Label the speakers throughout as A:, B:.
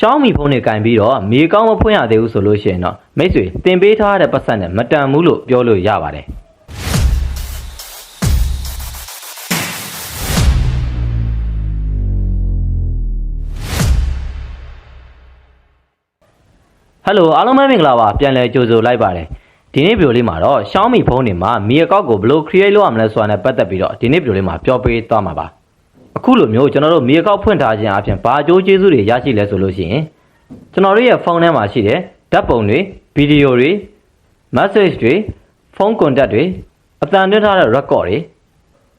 A: ရှောင်းမီဖုန်းတွေကင်ပြီးတော့မြေကောင်းမဖွင့်ရသေးဘူးဆိုလို့ရှိရင်တော့မိတ်ဆွေတင်ပေးထားတဲ့ပတ်စံနဲ့မတန်ဘူးလို့ပြောလို့ရပါတယ်ဟယ်လိုအားလုံးပဲမင်္ဂလာပါပြန်လည်ကြိုဆိုလိုက်ပါတယ်ဒီနေ့ဗီဒီယိုလေးမှာတော့ Xiaomi ဖုန်းတွေမှာမြေအကောက်ကိုဘယ်လို create လုပ်ရမလဲဆိုတာနဲ့ပတ်သက်ပြီးတော့ဒီနေ့ဗီဒီယိုလေးမှာပြောပေးသွားမှာပါ အခုလိုမျိုးကျွန်တော်တို့မြေအကောက်ဖွင့်ထားခြင်းအပြင်ဘာအကျိုးကျေးဇူးတွေရရှိလဲဆိုလို့ရှိရင်ကျွန်တော်တို့ရဲ့ဖုန်းထဲမှာရှိတဲ့ဓာတ်ပုံတွေဗီဒီယိုတွေ message တွေဖုန်း contact တွေအတန်သွင်းထားတဲ့ record တွေ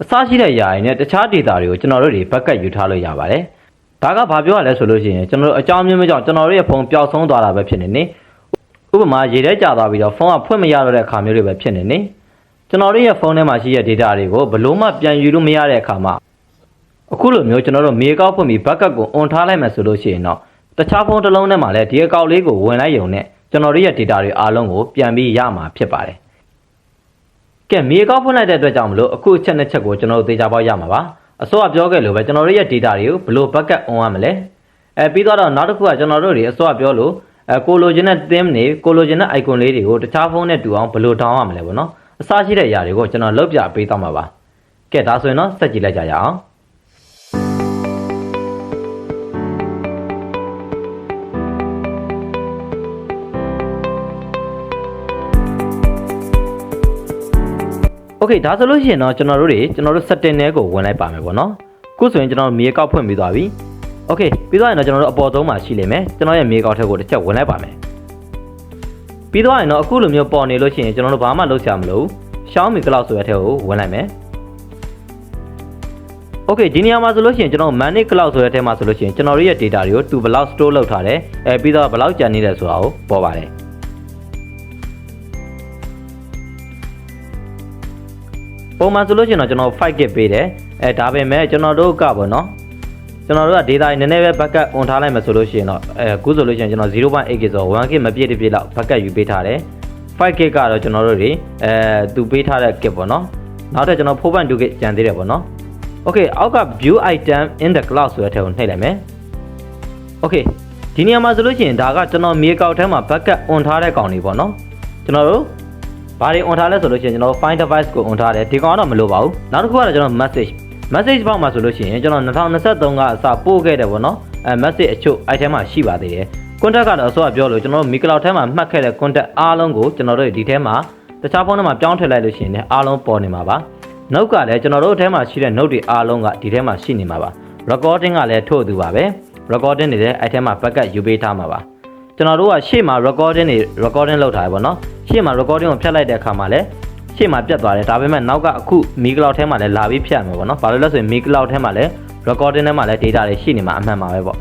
A: အစရှိတဲ့ຢာတွေနဲ့တခြား data တွေကိုကျွန်တော်တို့တွေ backup ယူထားလို့ရပါတယ်ဒါကဘာပြောရလဲဆိုလို့ရှိရင်ကျွန်တော်တို့အကြောင်းမျိုးမျိုးကြောင့်ကျွန်တော်တို့ရဲ့ဖုန်းပျောက်ဆုံးသွားတာပဲဖြစ်နေနေဥပမာရေထဲကျသွားပြီးတော့ဖုန်းကဖွင့်မရတော့တဲ့အခါမျိုးတွေပဲဖြစ်နေနေကျွန်တော်တို့ရဲ့ဖုန်းထဲမှာရှိတဲ့ data တွေကိုဘယ်လို့မှပြန်ယူလို့မရတဲ့အခါမှာ အခုလိုမျိုးကျွန်တော်တို့မေကောက်ဖွင့်ပြီး backup ကို on ထားလိုက်မှဆိုလို့ရှိရင်တော့တခြားဖုန်းတစ်လုံးထဲမှာလည်းဒီအကောင့်လေးကိုဝင်လိုက်ရုံနဲ့ကျွန်တော်တို့ရဲ့ data တွေအားလုံးကိုပြန်ပြီးရမှာဖြစ်ပါတယ်ကဲမေကောက်ဖွင့်လိုက်တဲ့အတွက်ကြောင့်မလို့အခုအချက်နှစ်ချက်ကိုကျွန်တော်တို့သေချာပေါက်ရမှာပါအစိုးရပြောခဲ့လို့ပဲကျွန်တော်တို့ရဲ့ data တွေကိုဘယ်လို့ backup on ရမလဲအဲပြီးတော့နောက်တစ်ခုကကျွန်တော်တို့တွေအစိုးရပြောလို့အဲကိုလိုချင်တဲ့ theme တွေကိုလိုချင်တဲ့ icon လေးတွေကိုတခြားဖုန်းနဲ့တူအောင်ဘယ်လိုတောင်းရမလဲပေါ့နော်အစရှိတဲ့အရာတွေကိုကျွန်တော်လုပ်ပြပေးသွားမှာပါကဲဒါဆိုရင်တော့စက်ကြည့်လိုက်ကြရအောင် Okay ဒါဆိုလို့ရှိရင်တော့ကျွန်တော်တို့တွေကျွန်တော်တို့ setting ထဲကိုဝင်လိုက်ပါမယ်ပေါ့နော်ခုဆိုရင်ကျွန်တော်မြေကောက်ဖွင့်ပြီးသွားပြီ Okay ပြီးသွားရင်တော့ကျွန်တော်တို့အပေါ်ဆုံးမှာရှိလိမ့်မယ်ကျွန်တော်ရဲ့မြေကောက်ထဲကိုတစ်ချက်ဝင်လိုက်ပါမယ်ပြီးသွားရင်တော့အခုလိုမျိုးပေါ်နေလို့ရှိရင်ကျွန်တော်တို့ဘာမှလုပ်ချင်မလို့ရှောင်းမီကလောက်ဆိုရတဲ့ထဲကိုဝင်လိုက်မယ် Okay ဒီနေရာမှာဆိုလို့ရှိရင်ကျွန်တော် manage cloud ဆိုတဲ့ထဲမှာဆိုလို့ရှိရင်ကျွန်တော်တို့ရဲ့ data တွေကို to block store လုပ်ထားတယ်အဲပြီးတော့ block ကျန်နေတယ်ဆိုတာကိုပေါ်ပါတယ် ပုံမှန်ဆိုလို့ရှိရင်တော့ကျွန်တော် 5GB ပေးတယ်အဲဒါပေမဲ့ကျွန်တော်တို့ကပေါ့နော်ကျွန်တော်တို့က data နည်းနည်းပဲ backup on ထားလိုက်မယ်ဆိုလို့ရှိရင်တော့အဲအခုဆိုလို့ရှိရင်ကျွန်တော် 0.8GB ဆို 1GB မပြည့်တစ်ပြည့်လောက် backup ယူပေးထားတယ် 5GB ကတော့ကျွန်တော်တို့တွေအဲသူပေးထားတဲ့ kit ပေါ့နော်နောက်ထပ်ကျွန်တော် 4.2GB ကျန်သေးတယ်ပေါ့နော် Okay အောက်က view item in the cloud ဆိုတဲ့ထဲကိုနှိပ်လိုက်မယ် Okay ဒီနေရာမှာဆိုလို့ရှိရင်ဒါကကျွန်တော်မြေကောက်ထဲမှာ backup on ထားတဲ့ကောင်တွေပေါ့နော်ကျွန်တော်တို့ ဘာတွေ on ထားလဲဆိုလို့ရှိရင်ကျွန်တော် find device ကို on ထားတယ်ဒီကောင်ကတော့မလိုပါဘူးနောက်တစ်ခုကတော့ကျွန်တော် message message box မှာဆိုလို့ရှိရင်ကျွန်တော်2023ကအစပို့ခဲ့တယ်ဗောနော်အဲ message အချို့ item မှာရှိပါသေးတယ် contact ကတော့အစောကပြောလို့ကျွန်တော်တို့ Mi Cloud ထဲမှာမှတ်ခဲ့တဲ့ contact အားလုံးကိုကျွန်တော်တို့ဒီထဲမှာတခြားဖုန်းထဲမှာပြောင်းထည့်လိုက်လို့ရှိရင်လည်းအားလုံးပေါ်နေမှာပါ note ကလည်းကျွန်တော်တို့ထဲမှာရှိတဲ့ note တွေအားလုံးကဒီထဲမှာရှိနေမှာပါ recording ကလည်းထို့သူပါပဲ recording တွေလည်းအဲ့ထဲမှာ backup ယူပေးထားမှာပါ ကျွန်တော်တို့ကရှေ့မှာ recording တွေ recording လုပ်ထားရပါတော့ရှေ့မှာ recording ကိုဖြတ်လိုက်တဲ့အခါမှာလည်းရှေ့မှာပြတ်သွားတယ်ဒါပေမဲ့နောက်ကအခု Mi Cloud ထဲမှာလည်းလာပြီးဖြတ်မှာပေါ့နော်ဘာလို့လဲဆိုရင် Mi Cloud ထဲမှာလည်း recording ထဲမှာလည်း data တွေရှိနေမှာအမှန်ပါပဲပေါ့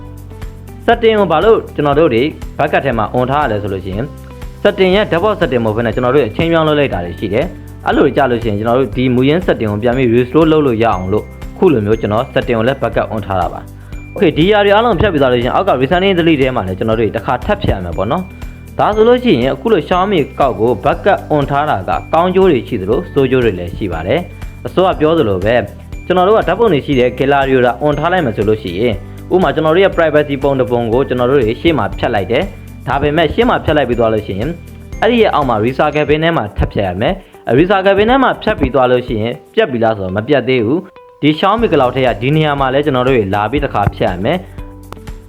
A: setting ကိုဘာလို့ကျွန်တော်တို့တွေ backup ထဲမှာ on ထားရလဲဆိုလို့ရှိရင် setting ရဲ့ default setting မဟုတ်ဘဲနဲ့ကျွန်တော်တို့အချင်းပြောင်းလုပ်လိုက်တာတွေရှိတယ်အဲ့လိုကြလို့ရှိရင်ကျွန်တော်တို့ဒီမူရင်း setting ကိုပြန်ပြီး restore လုပ်လို့ရအောင်လို့ခုလိုမျိုးကျွန်တော် setting ကိုလည်း backup on ထားတာပါ okay ဒီຢာတွေအားလုံးဖြတ်ပြီးသွားလို့ရှိရင်အောက်က recently delete ထဲမှာလည်းကျွန်တော်တို့တစ်ခါထပ်ဖြတ်ရမှာပေါ့နော်ဒါဆိုလို့ရှိရင်အခုလို Xiaomi ကောက်ကို backup on ထားတာကကောင်းကျိုးတွေရှိသလိုဆိုးကျိုးတွေလည်းရှိပါတယ်အစိုးရပြောသလိုပဲကျွန်တော်တို့ကဓာတ်ပုံတွေရှိတဲ့ gallery ကို on ထားလိုက်မှဆိုလို့ရှိရင်ဥပမာကျွန်တော်တို့ရဲ့ privacy ပုံတစ်ပုံကိုကျွန်တော်တို့တွေရှေ့မှာဖြတ်လိုက်တယ်ဒါပေမဲ့ရှေ့မှာဖြတ်လိုက်ပြီးသွားလို့ရှိရင်အဲ့ဒီရဲ့အောက်မှာ recycle bin ထဲမှာထပ်ဖြတ်ရမယ် recycle bin ထဲမှာဖြတ်ပြီးသွားလို့ရှိရင်ပြတ်ပြီလားဆိုတော့မပြတ်သေးဘူး ဒီ Xiaomi Cloud ထဲကဒီနေရာမှာလည်းကျွန်တော်တို့တွေလာပြီးတစ်ခါဖြတ်ရမယ်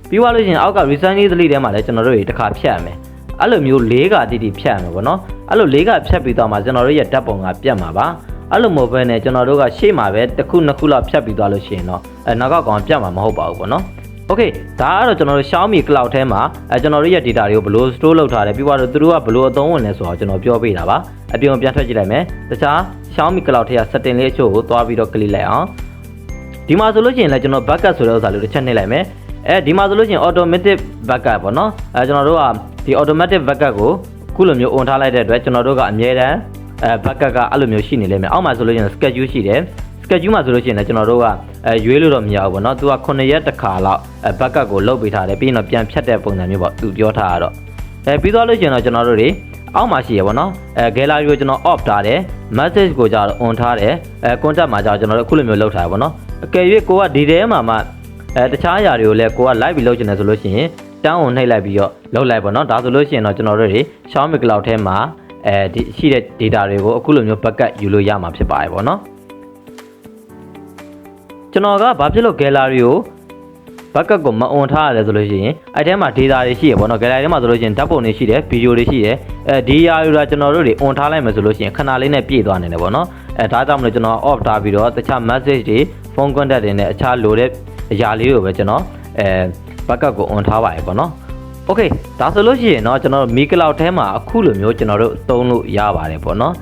A: ပြီးသွားလို့ရှိရင်အောက်က recently delete ထဲမှာလည်းကျွန်တော်တို့တွေတစ်ခါဖြတ်ရမယ်အဲ့လိုမျိုး၄ကတိတိဖြတ်ရမှာပေါ့နော်အဲ့လို၄ကဖြတ်ပြီးတော့မှကျွန်တော်တို့ရဲ့ဓာတ်ပုံကပြတ်မှာပါအဲ့လိုမဟုတ်ဘဲနဲ့ကျွန်တော်တို့ကရှေ့မှာပဲတစ်ခုနှစ်ခုလောက်ဖြတ်ပြီးသွားလို့ရှိရင်တော့အဲနောက်ကကောင်ပြတ်မှာမဟုတ်ပါဘူးပေါ့နော် Okay ဒါကတော့ကျွန်တော်တို့ Xiaomi Cloud ထဲမှာအဲကျွန်တော်တို့ရဲ့ data တွေကိုဘယ်လို store လုပ်ထားတယ်ပြီးတော့သူတို့ကဘယ်လိုအသုံးဝင်လဲဆိုတော့ကျွန်တော်ပြောပေးတာပါအပြင်ပြန်ထွက်ကြည့်လိုက်မယ်တခြား Xiaomi Cloud ထဲက setting လေးအချို့ကိုသွားပြီးတော့ click လိုက်အောင်ဒီမှာဆိုလို့ရှိရင်လည်းကျွန်တော် backup ဆိုတဲ့ဥစ္စာလေးတစ်ချက်နှိပ်လိုက်မယ်အဲဒီမှာဆိုလို့ရှိရင် automatic backup ပေါ့နော်အဲကျွန်တော်တို့ကဒီ automatic backup ကိုခုလိုမျိုး on ထားလိုက်တဲ့အတွက်ကျွန်တော်တို့ကအမြဲတမ်းအဲ backup ကအဲ့လိုမျိုးရှိနေလိမ့်မယ်အောက်မှာဆိုလို့ရှိရင် schedule ရှိတယ် schedule မှာဆိုလို့ရှိရင်လည်းကျွန်တော်တို့ကအဲရွေးလို့တော့မရဘူးပေါ့နော်သူက9ရက်တစ်ခါလောက်အဲ backup ကိုလုပ်ပေးထားတယ်ပြီးရင်တော့ပြန်ဖြတ်တဲ့ပုံစံမျိုးပေါ့သူပြောထားတာတော့အဲပြီးသွားလို့ရှိရင်တော့ကျွန်တော်တို့တွေအောက်မှာရှိရပေါ့နော်အဲ gallery ကိုကျွန်တော် off ထားတယ် message ကိုကြတော့ on ထားတယ်အဲ contact မှာကြတော့ကျွန်တော်တို့အခုလိုမျိုးလုပ်ထားရပေါ့နော်အကယ်၍ကိုကဒီထဲမှာမှအဲတခြားအရာတွေကိုလည်းကိုက live ပြီးလုပ်ချင်တယ်ဆိုလို့ရှိရင်ချမ်းကိုနှိပ်လိုက်ပြီးတော့လောက်လိုက်ပေါ့နော်ဒါဆိုလို့ရှိရင်တော့ကျွန်တော်တို့တွေ Xiaomi Cloud ထဲမှာအဲဒီရှိတဲ့ data တွေကိုအခုလိုမျိုး backup ယူလို့ရမှာဖြစ်ပါတယ်ပေါ့နော် ကျွန်တော်ကဘာဖြစ်လို့ gallery ကို backup ကိုမအွန်ထားရလဲဆိုလို့ရှိရင်အဲ့ထဲမှာ data တွေရှိရပေါ့နော် gallery ထဲမှာဆိုလို့ရှိရင်ဓာတ်ပုံတွေရှိတယ် video တွေရှိတယ်အဲဒီအရာတွေကကျွန်တော်တို့တွေ on ထားလိုက်မယ်ဆိုလို့ရှိရင်ခဏလေးနဲ့ပြည့်သွားနိုင်တယ်ပေါ့နော်အဲဒါကြောင့်မလို့ကျွန်တော် off ထားပြီးတော့တခြား message တွေ phone contact တွေနဲ့အခြားလိုတဲ့အရာလေးတွေကိုပဲကျွန်တော်အဲ backup ကို on ထားပါရပေါ့နော် Okay ဒါဆိုလို့ရှိရင်เนาะကျွန်တော်တို့ Mi Cloud ထဲမှာအခုလိုမျိုးကျွန်တော်တို့သုံးလို့ရပါတယ်ပေါ့နော်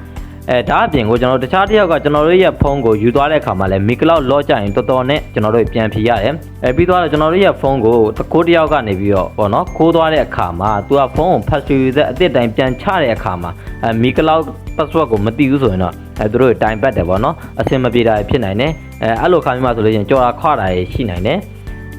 A: အဲဒါအပြင်ကိုကျွန်တော်တို့တခြားတစ်ယောက်ကကျွန်တော်တို့ရဲ့ဖုန်းကိုယူသွားတဲ့အခါမှာလည်း Mi Cloud လော့ကြရင်တော်တော်နဲ့ကျွန်တော်တို့ပြန်ဖြေရတယ်အဲပြီးသွားတော့ကျွန်တော်တို့ရဲ့ဖုန်းကိုတကိုးတစ်ယောက်ကနေပြီးတော့ပေါ့နော်ခိုးသွားတဲ့အခါမှာသူကဖုန်းကို password ယူတဲ့အစ်စ်တိုင်းပြန်ချတဲ့အခါမှာအဲ Mi Cloud password ကိုမသိဘူးဆိုရင်တော့အဲသူတို့တိုင်ပတ်တယ်ပေါ့နော်အဆင်မပြေတာဖြစ်နိုင်တယ်အဲအဲ့လိုခါမျိုးမှဆိုလို့ရှိရင်ကြော်တာခွာတာရှိနိုင်တယ်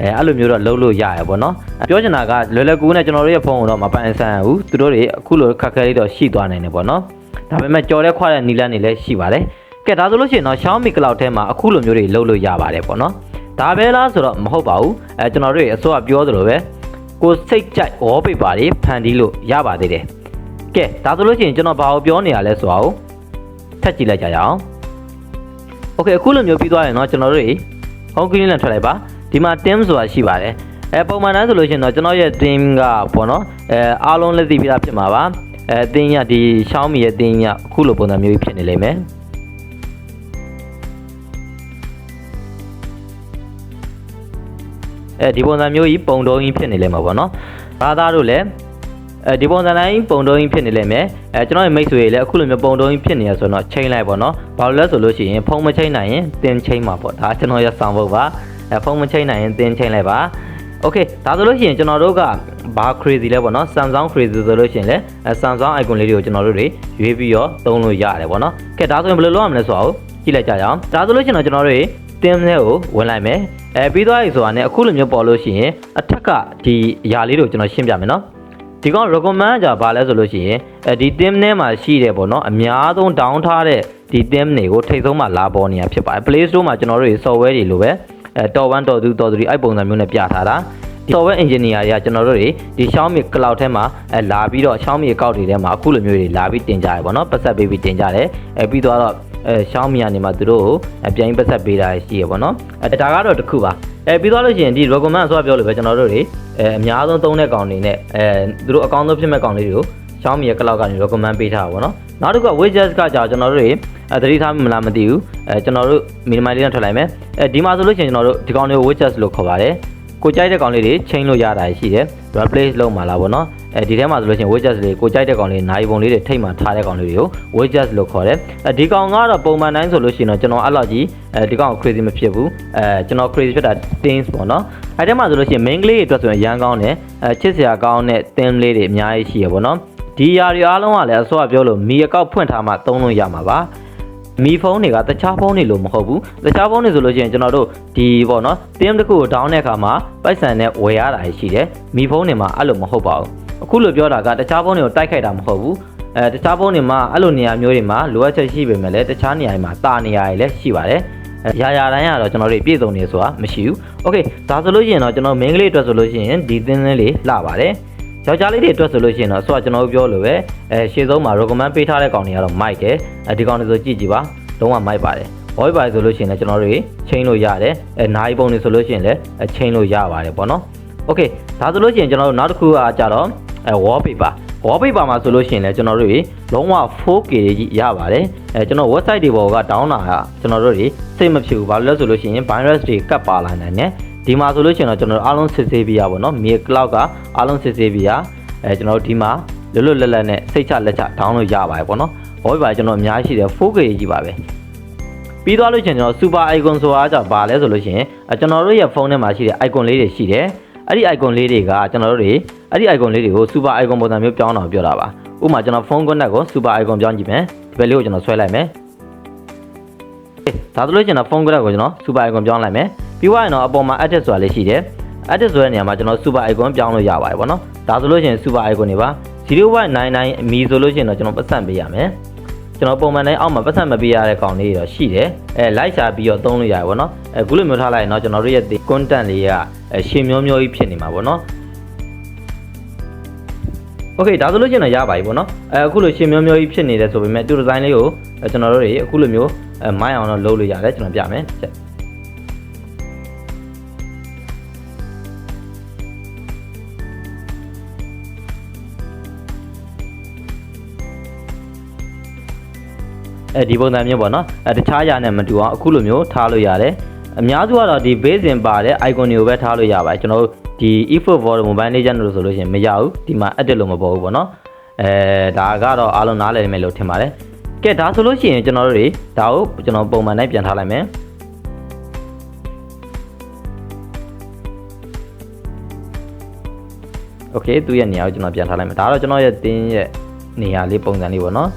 A: အဲအဲ့လိုမျိုးတော့လုံးလို့ရရပေါ့နော်ပြောချင်တာကလွယ်လွယ်ကူကူနဲ့ကျွန်တော်တို့ရဲ့ဖုန်းကိုတော့မပိုင်ဆန်းဘူးသူတို့တွေအခုလိုခက်ခဲလေးတော့ရှိသွားနိုင်တယ်ပေါ့နော် ဒါပေမဲ့ကြော်တဲ့ခွာတဲ့နီလန်းတွေလည်းရှိပါတယ်ကဲဒါဆိုလို့ရှိရင်တော့ Xiaomi Cloud ထဲမှာအခုလိုမျိုးတွေလုံးလို့ရပါတယ်ပေါ့နော်ဒါပဲလားဆိုတော့မဟုတ်ပါဘူးအဲကျွန်တော်တို့အစိုးရပြောသလိုပဲကိုစိတ်ကြိုက် wallpaper တွေဖန်တီးလို့ရပါသေးတယ်ကဲဒါဆိုလို့ရှိရင်ကျွန်တော်ဘာကိုပြောနေရလဲဆိုတော့ထပ်ကြည့်လိုက်ကြရအောင်โอเคအခုလိုမျိုးပြီးသွားရင်တော့ကျွန်တော်တို့ home screen နဲ့ထွက်လိုက်ပါဒီမှာ team ဆိုတာရှိပါတယ်အဲပုံမှန်တန်းဆိုလို့ရှိရင်တော့ကျွန်တော်ရဲ့ team ကပေါ့နော်အဲအားလုံးလက်သိပြီးသားဖြစ်မှာပါ အဲတင်းရဒီ Xiaomi ရဲ့တင်းရအခုလိုပုံစံမျိုးဖြစ်နေလိမ့်မယ်အဲဒီပုံစံမျိုးကြီးပုံတုံးကြီးဖြစ်နေလိမ့်မှာပေါ့နော်ဘာသာတို့လည်းအဲဒီပုံစံတိုင်းပုံတုံးကြီးဖြစ်နေလိမ့်မယ်အဲကျွန်တော်ရဲ့မိတ်ဆွေတွေလည်းအခုလိုမျိုးပုံတုံးကြီးဖြစ်နေရဆိုတော့ချိန်လိုက်ပေါ့နော်ဘာလို့လဲဆိုလို့ရှိရင်ဖုန်းမချိန်နိုင်ရင်တင်းချိန်မှာပေါ့ဒါကျွန်တော်ရဲ့ဆောင်ဖို့ပါအဲဖုန်းမချိန်နိုင်ရင်တင်းချိန်လိုက်ပါโอเคဒါဆိုလို့ရှိရင်ကျွန်တော်တို့က ဘာ crazy လဲပေါ့နော် Samsung crazy ဆိုလို့ရှိရင်လည်းအဲ Samsung icon လေးတွေကိုကျွန်တော်တို့တွေရွေးပြီးတော့သုံးလို့ရတယ်ပေါ့နော်ကဲဒါဆိုရင်ဘယ်လိုလုပ်ရမလဲဆိုတော့ကြည့်လိုက်ကြရအောင်ဒါဆိုလို့ရှိရင်တော့ကျွန်တော်တို့တွေ team ထဲကိုဝင်လိုက်မယ်အဲပြီးသွားပြီဆိုတာနဲ့အခုလိုမျိုးပေါ်လို့ရှိရင်အထက်ကဒီအရာလေးတွေကိုကျွန်တော်ရှင်းပြမယ်နော်ဒီကောင် recommend ကြဘာလဲဆိုလို့ရှိရင်အဲဒီ team ထဲမှာရှိတယ်ပေါ့နော်အများဆုံး down ထားတဲ့ဒီ team တွေကိုထိတ်ဆုံးမှာလာပေါ်နေရဖြစ်ပါတယ် Play Store မှာကျွန်တော်တို့ software တွေလိုပဲအဲ top 1 top 2 top 3အဲ့ပုံစံမျိုးနဲ့ပြထားတာဒီ software engineer တွေကကျွန်တော်တို့တွေဒီ Xiaomi Cloud ထဲမှာအဲလာပြီးတော့ Xiaomi အကောင့်တွေထဲမှာအခုလိုမျိုးတွေလာပြီးတင်ကြရပေါ့နော်ပတ်သက်ပေးပြီးတင်ကြတယ်အဲပြီးတော့အဲ Xiaomi ကနေမှသူတို့ကိုအပြန်ပတ်သက်ပေးတာရှိရပေါ့နော်အဲဒါကတော့တစ်ခုပါအဲပြီးသွားလို့ရှိရင်ဒီ recommend ဆိုတာပြောလို့ပဲကျွန်တော်တို့တွေအဲအများဆုံးသုံးတဲ့ကောင်တွေနဲ့အဲသူတို့အကောင့်ဆုံးဖြစ်မဲ့ကောင်လေးတွေကို Xiaomi ရဲ့ cloud ကနေ recommend ပေးထားတာပေါ့နော်နောက်တစ်ခုက widgets ကကြာကျွန်တော်တို့တွေအဲသတိထားမလားမသိဘူးအဲကျွန်တော်တို့ minimize လေးနဲ့ထွက်လိုက်မယ်အဲဒီမှာဆိုလို့ရှိရင်ကျွန်တော်တို့ဒီကောင်တွေကို widgets လို့ခေါ်ပါတယ် ကိုကြိုက်တဲ့ကောင်လေးတွေချိန်လို့ရတာရှိတယ် replace လုပ်မှာလားပေါ့နော်အဲဒီထဲမှာဆိုလို့ရှိရင် widgets တွေကိုကြိုက်တဲ့ကောင်လေးနိုင်ပုံလေးတွေထိတ်မှထားတဲ့ကောင်လေးတွေကို widgets လို့ခေါ်တယ်အဲဒီကောင်ကတော့ပုံမှန်တိုင်းဆိုလို့ရှိရင်တော့ကျွန်တော်အဲ့လောက်ကြီးအဲဒီကောင် crazy မဖြစ်ဘူးအဲကျွန်တော် crazy ဖြစ်တာ things ပေါ့နော်အဲဒီထဲမှာဆိုလို့ရှိရင် main ကလေးတွေအတွက်ဆိုရင်ရန်ကောင်းတယ်အဲချစ်စရာကောင်းတဲ့ theme လေးတွေအများကြီးရှိရပေါ့နော်ဒီຢာတွေအားလုံးကလည်းအစောကပြောလို့မီအကောက်ဖွင့်ထားမှသုံးလို့ရမှာပါ မီဖုန်းတွေကတခြားဖုန်းတွေလို့မဟုတ်ဘူးတခြားဖုန်းတွေဆိုလို့ရှိရင်ကျွန်တော်တို့ဒီပေါ့နော်တင်းတစ်ခုကို down တဲ့အခါမှာပိုက်ဆံနဲ့ဝယ်ရတာရှိတယ်မီဖုန်းတွေမှာအဲ့လိုမဟုတ်ပါဘူးအခုလိုပြောတာကတခြားဖုန်းတွေကိုတိုက်ခိုက်တာမဟုတ်ဘူးအဲတခြားဖုန်းတွေမှာအဲ့လိုနေရာမျိုးတွေမှာလိုအပ်ချက်ရှိပေမဲ့လည်းတခြားနေရာတွေမှာတာနေရာတွေလည်းရှိပါတယ်ရာရာတိုင်းကတော့ကျွန်တော်တို့ပြည့်စုံနေဆိုတာမရှိဘူး။ Okay ဒါဆိုလို့ရှိရင်တော့ကျွန်တော် main ကလေးအတွက်ဆိုလို့ရှိရင်ဒီသင်းသင်းလေးလှပါတယ်။ ယောက်ျားလေးတွေအတွက်ဆိုလို့ရှိရင်တော့ဆိုတော့ကျွန်တော်တို့ပြောလို့ပဲအဲရှေ့ဆုံးမှာ recommend ပေးထားတဲ့ကောင်တွေကတော့ mic တယ်အဲဒီကောင်တွေဆိုကြည့်ကြည့်ပါလုံးဝ mic ပါတယ်။ voice ပါတယ်ဆိုလို့ရှိရင်လည်းကျွန်တော်တို့ချိန်လို့ရတယ်အဲနိုင်ပုံတွေဆိုလို့ရှိရင်လည်းချိန်လို့ရပါတယ်ပေါ့နော်။ Okay ဒါဆိုလို့ရှိရင်ကျွန်တော်တို့နောက်တစ်ခုကကြတော့အဲ wallpaper wallpaper မှာဆိုလို့ရှိရင်လည်းကျွန်တော်တို့လုံးဝ 4K ကြီးရပါတယ်အဲကျွန်တော် website တွေပေါ်က down တာကကျွန်တော်တို့တွေစိတ်မဖြစ်ဘူးဘာလို့လဲဆိုလို့ရှိရင် virus တွေကတ်ပါလာနိုင်တယ် ဒီမှာဆိုလို့ရှိရင်တော့ကျွန်တော်တို့အားလုံးစစ်ဆေးပြီးရပါတော့မြေ cloud ကအားလုံးစစ်ဆေးပြီးရအဲကျွန်တော်တို့ဒီမှာလွတ်လွတ်လပ်လပ်နဲ့စိတ်ချလက်ချ down လို့ရပါတယ်ပေါ့နော် wallpaper ကျွန်တော်အများကြီးရှိတယ် 4K ကြီးပါပဲပြီးသွားလို့ချင်းကျွန်တော် super icon ဆိုတာကဘာလဲဆိုလို့ရှိရင်ကျွန်တော်တို့ရဲ့ဖုန်းထဲမှာရှိတဲ့ icon လေးတွေရှိတယ်အဲ့ဒီ icon လေးတွေကကျွန်တော်တို့တွေအဲ့ဒီ icon လေးတွေကို super icon ပုံစံမျိုးပြောင်းအောင်ပြောတာပါဥပမာကျွန်တော်ဖုန်း contact ကို super icon ပြောင်းကြည့်မယ်ဒီဘက်လေးကိုကျွန်တော်ဆွဲလိုက်မယ်ဒါဆိုလို့ကျွန်တော်ဖုန်း contact ကိုကျွန်တော် super icon ပြောင်းလိုက်မယ် ပြီးသွားရင်တော့အပေါ်မှာ edit ဆိုတာလေးရှိတယ် edit ဆိုတဲ့နေရာမှာကျွန်တော် super icon ပြောင်းလို့ရပါတယ်ပေါ့နော်ဒါဆိုလို့ရှိရင် super icon တွေပါ0.99အမီဆိုလို့ရှိရင်တော့ကျွန်တော်ပတ်စံပေးရမယ်ကျွန်တော်ပုံမှန်တိုင်းအောက်မှာပတ်စံမပေးရတဲ့ကောင်လေးတွေတော့ရှိတယ်အဲလိုက်ရှာပြီးတော့သုံးလို့ရတယ်ပေါ့နော်အခုလိုမျိုးထားလိုက်ရင်တော့ကျွန်တော်တို့ရဲ့ content လေးကရှင်းမျိုးမျိုးကြီးဖြစ်နေမှာပေါ့နော် โอเคဒါဆိုလို့ရှိရင်တော့ရပါပြီပေါ့နော်အဲအခုလိုရှင်မျိုးမျိုးကြီးဖြစ်နေတယ်ဆိုပေမဲ့တူဒီဇိုင်းလေးကိုအဲကျွန်တော်တို့တွေအခုလိုမျိုးအဲမိုင်းအောင်တော့လုပ်လို့ရတယ်ကျွန်တော်ပြမယ်တစ်ချက် အဲဒီပုံစံမျိုးပေါ့နော်အဲတခြားຢာနဲ့မတူအောင်အခုလိုမျိုးထားလို့ရတယ်အများစုကတော့ဒီ base င်ပါတဲ့ icon တွေကိုပဲထားလို့ရပါတယ်ကျွန်တော်တို့ဒီ e4 voice mobile legend လို့ဆိုလို့ရှိရင်မရဘူးဒီမှာ edit လို့မပေါ်ဘူးပေါ့နော်အဲဒါကတော့အားလုံးနားလည်မယ်လို့ထင်ပါတယ်ကဲဒါဆိုလို့ရှိရင်ကျွန်တော်တို့တွေဒါကိုကျွန်တော်ပုံမှန်တိုင်းပြန်ထားလိုက်မယ်โอเคသူ့ရဲ့နေရာကိုကျွန်တော်ပြန်ထားလိုက်မယ်ဒါကတော့ကျွန်တော်ရဲ့တင်းရဲ့နေရာလေးပုံစံလေးပေါ့နော်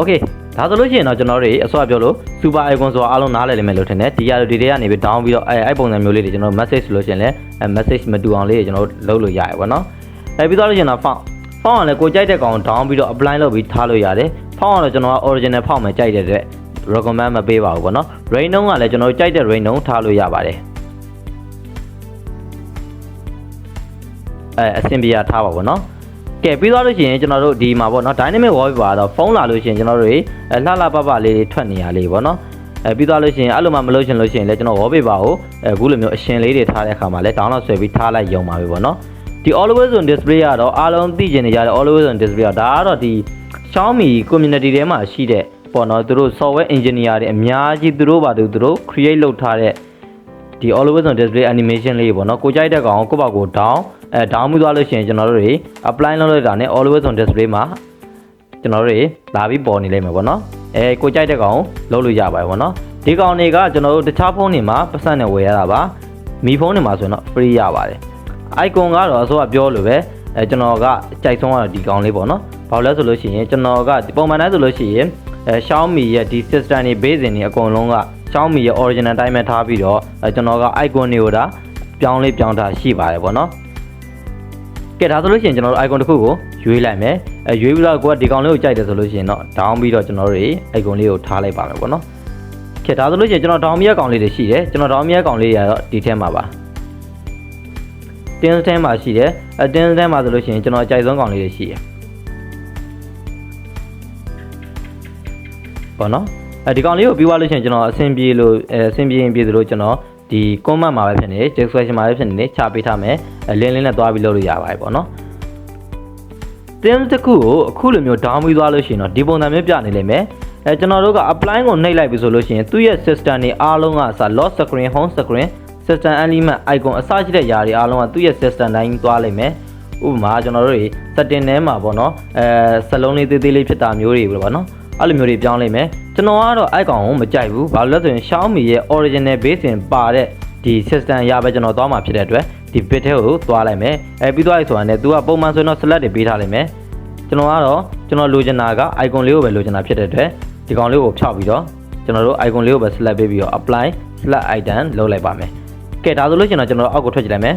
A: Okay ဒါဆိုလို့ရှိရင်တော့ကျွန်တော်တို့အစောပြောလို့ super icon ဆိုတာအားလုံးနားလည်လိမ့်မယ်လို့ထင်တယ်ဒီ reality တွေကနေပြီး down ပြီးတော့အဲအဲ့ပုံစံမျိုးလေးတွေကျွန်တော် message ဆိုလို့ရှိရင်လည်း message မတူအောင်လေးကျွန်တော်လုပ်လို့ရရပါတော့အဲပြီးတော့လို့ရှိရင်တော့ font font ကလည်းကိုကြိုက်တဲ့ကောင် down ပြီးတော့ apply လုပ်ပြီးထားလို့ရတယ် font ကတော့ကျွန်တော်က original font ပဲကြိုက်တဲ့တဲ့ recommend မပေးပါဘူးပေါ့နော် rain နှုန်းကလည်းကျွန်တော်ကြိုက်တဲ့ rain နှုန်းထားလို့ရပါတယ်အဲအဆင်ပြေထားပါပေါ့နော် ကဲပြီးသွားလို့ရှိရင်ကျွန်တော်တို့ဒီမှာပေါ့နော် dynamic wallpaper တော့ဖုန်းလာလို့ရှိရင်ကျွန်တော်တို့တွေအလှလှပပလေးတွေထွက်နေရလေးပေါ့နော်အဲပြီးသွားလို့ရှိရင်အဲ့လိုမှမလို့ရှင်လို့ရှိရင်လည်းကျွန်တော် wallpaper ကိုအခုလိုမျိုးအရှင်လေးတွေထားတဲ့အခါမှာလည်း download ဆွဲပြီးထားလိုက်ရုံပါပဲပေါ့နော်ဒီ always on display ကတော့အားလုံးသိကျင်နေကြတဲ့ always on display ကဒါကတော့ဒီ Xiaomi community ထဲမှာရှိတဲ့ပေါ့နော်သူတို့ software engineer တွေအများကြီးသူတို့ပါသူတို့ create လုပ်ထားတဲ့ဒီ always on display animation လေးပေါ့နော်ကိုကြိုက်တဲ့ကောင်ကိုယ့်ဘာကို down အဲ down ပြီးသွားလို့ရှိရင်ကျွန်တော်တို့တွေ apply လုပ်လိုက်တာနဲ့ always on display မှာကျွန်တော်တို့တွေလာပြီးပေါ်နေလိမ့်မယ်ပေါ့နော်အဲကိုကြိုက်တဲ့ကောင်လုပ်လို့ရပါတယ်ပေါ့နော်ဒီကောင်တွေကကျွန်တော်တို့တခြားဖုန်းတွေမှာပတ်စံနဲ့ဝယ်ရတာပါမီဖုန်းတွေမှာဆိုရင်တော့ free ရပါတယ် icon ကတော့အစိုးရပြောလို့ပဲအဲကျွန်တော်ကကြိုက်ဆုံးကတော့ဒီကောင်လေးပေါ့နော်ဘာလို့လဲဆိုလို့ရှိရင်ကျွန်တော်ကဒီပုံမှန်တိုင်းဆိုလို့ရှိရင်အဲ Xiaomi ရဲ့ဒီ system တွေ base တွေအကုန်လုံးက Xiaomi ရဲ့ original တိုင်းပဲထားပြီးတော့အဲကျွန်တော်က icon တွေကိုဒါပြောင်းလေးပြောင်းထားရှိပါတယ်ပေါ့နော် ကဲဒါဆိုလို့ရှိရင်ကျွန်တော်တို့ icon တစ်ခုကိုရွေးလိုက်မယ်အဲရွေးပြီးတော့ကိုကဒီကောင်လေးကိုကြိုက်တယ်ဆိုလို့ရှိရင်တော့ down ပြီးတော့ကျွန်တော်တို့ icon လေးကိုထားလိုက်ပါမယ်ပေါ့နော်ကဲဒါဆိုလို့ရှိရင်ကျွန်တော် down မြက်ကောင်လေးတွေရှိတယ်ကျွန်တော် down မြက်ကောင်လေးရတော့ဒီထဲမှာပါတင်းစထဲမှာရှိတယ်အဲတင်းစထဲမှာဆိုလို့ရှိရင်ကျွန်တော်အကြိုက်ဆုံးကောင်လေးတွေရှိတယ်ပေါ့နော်အဲဒီကောင်လေးကိုပြီးသွားလို့ရှိရင်ကျွန်တော်အဆင်ပြေလို့အဲအဆင်ပြေရင်ပြေသလိုကျွန်တော် ဒီ comment မှာပဲဖြစ်နေ description မှာပဲဖြစ်နေချပေးထားမယ်လင်းလင်းနဲ့သွားပြီးလုပ်လို့ရပါတယ်ပေါ့နော် theme တစ်ခုကိုအခုလိုမျိုး down ပြီးသွားလို့ရှိရင်တော့ဒီပုံစံမျိုးပြနေလိမ့်မယ်အဲကျွန်တော်တို့က apply ကိုနှိပ်လိုက်ပြီဆိုလို့ရှိရင်သူ့ရဲ့ system တွေအားလုံးကအစ lock screen home screen system element icon အစရှိတဲ့ຢာတွေအားလုံးကသူ့ရဲ့ system တိုင်းသွားလိမ့်မယ်ဥပမာကျွန်တော်တို့တွေ setting ထဲမှာပေါ့နော်အဲစလုံးလေးသေးသေးလေးဖြစ်တာမျိုးတွေပေါ့နော်အဲ့လိုမျိုးတွေပြောင်းလိုက်မယ် ကျွန်တော်ကတော့ icon ကိုမကြိုက်ဘူးဘာလို့လဲဆိုရင် Xiaomi ရဲ့ original base င်ပါတဲ့ဒီ system ရပဲကျွန်တော်သွားမှာဖြစ်တဲ့အတွက်ဒီ bit ထဲကိုသွားလိုက်မယ်အဲပြီးသွားပြီဆိုတာနဲ့ तू ကပုံမှန်ဆိုရင်တော့ select တွေပေးထားလိုက်မယ်ကျွန်တော်ကတော့ကျွန်တော်လိုချင်တာက icon လေးကိုပဲလိုချင်တာဖြစ်တဲ့အတွက်ဒီကောင်လေးကိုဖြောက်ပြီးတော့ကျွန်တော်တို့ icon လေးကိုပဲ select ပေးပြီးတော့ apply select item လုပ်လိုက်ပါမယ်ကဲဒါဆိုလို့ရှိရင်တော့ကျွန်တော်အောက်ကိုထွက်ကြည့်လိုက်မယ်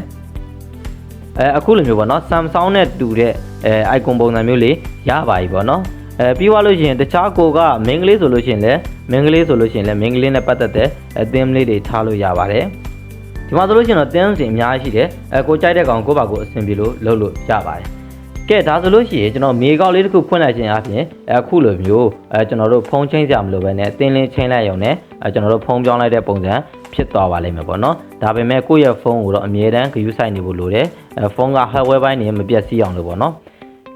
A: အဲအခုလိုမျိုးပေါ့နော် Samsung နဲ့တူတဲ့အဲ icon ပုံစံမျိုးလေးရပါပြီပေါ့နော် အဲပြီးသွားလို့ရှိရင်တခြားကိုကမင်းကလေးဆိုလို့ရှိရင်လည်းမင်းကလေးဆိုလို့ရှိရင်လည်းမင်းကလေးနဲ့ပတ်သက်တဲ့အသင်းလေးတွေထားလို့ရပါတယ်ဒီမှာဆိုလို့ရှိရင်တော့တင်းစင်အများကြီးရှိတယ်အဲကိုကြိုက်တဲ့ကောင်ကိုပါကိုအဆင်ပြေလို့လုပ်လို့ရပါတယ်ကဲဒါဆိုလို့ရှိရင်ကျွန်တော်မေကောက်လေးတစ်ခုဖွင့်လိုက်ခြင်းအပြင်အခုလိုမျိုးအဲကျွန်တော်တို့ဖုန်းချင်းကြမလို့ပဲနဲ့အတင်းလေးချင်းလိုက်ရုံနဲ့အဲကျွန်တော်တို့ဖုန်းပြောင်းလိုက်တဲ့ပုံစံဖြစ်သွားပါလိမ့်မယ်ပေါ့နော်ဒါပေမဲ့ကိုယ့်ရဲ့ဖုန်းကိုတော့အမြဲတမ်းဂရုစိုက်နေဖို့လိုတယ်အဲဖုန်းက hardware ဘိုင်းနေမပြတ်စီးအောင်လို့ပေါ့နော်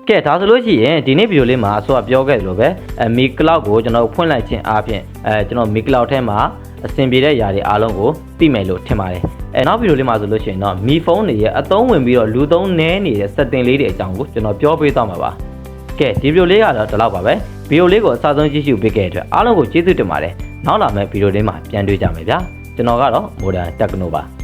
A: ကဲဒါဆိုလို့ရှိရင်ဒီနေ့ဗီဒီယိုလေးမှာအစောကပြောခဲ့သလိုပဲအဲမီကလောက်ကိုကျွန်တော်ဖွင့်လိုက်ခြင်းအပြင်အဲကျွန်တော်မီကလောက်ထဲမှာအဆင်ပြေတဲ့ຢာတွေအားလုံးကိုသိမယ်လို့ထင်ပါတယ်အဲနောက်ဗီဒီယိုလေးမှာဆိုလို့ရှိရင်တော့မီဖုန်းတွေရဲ့အသုံးဝင်ပြီးတော့လူသုံးနဲနေတဲ့ setting လေးတွေအကြောင်းကိုကျွန်တော်ပြောပေးသွားမှာပါကဲဒီဗီဒီယိုလေးကတော့ဒီလောက်ပါပဲဗီဒီယိုလေးကိုအစဆုံးကြည့်ရှုပေးခဲ့တဲ့အတွက်အားလုံးကိုကျေးဇူးတင်ပါတယ်နောက်လာမယ့်ဗီဒီယိုလေးမှာပြန်တွေ့ကြမယ်ဗျာကျွန်တော်ကတော့ Modern Techno ပါ